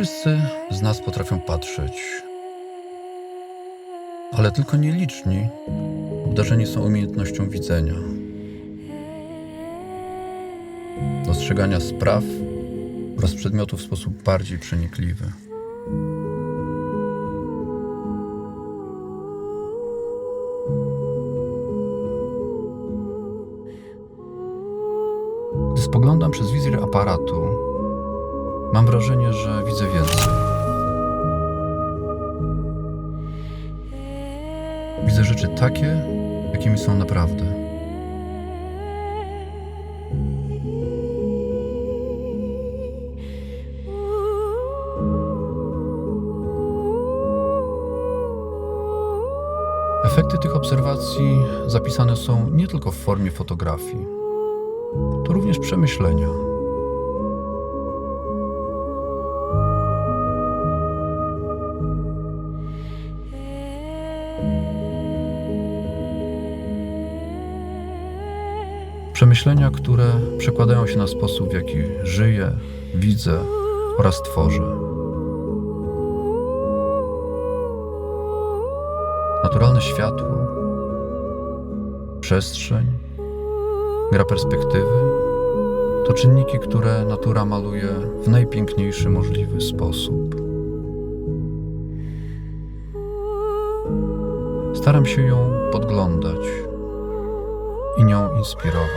wszyscy z nas potrafią patrzeć, ale tylko nieliczni obdarzeni są umiejętnością widzenia, dostrzegania spraw oraz przedmiotów w sposób bardziej przenikliwy. Gdy spoglądam przez wizjer aparatu, mam wrażenie, że widzę więcej. Widzę rzeczy takie, jakimi są naprawdę. Efekty tych obserwacji zapisane są nie tylko w formie fotografii, to również przemyślenia. Przemyślenia, które przekładają się na sposób, w jaki żyję, widzę oraz tworzę. Naturalne światło, przestrzeń, gra perspektywy to czynniki, które natura maluje w najpiękniejszy możliwy sposób. Staram się ją podglądać i nią inspirować.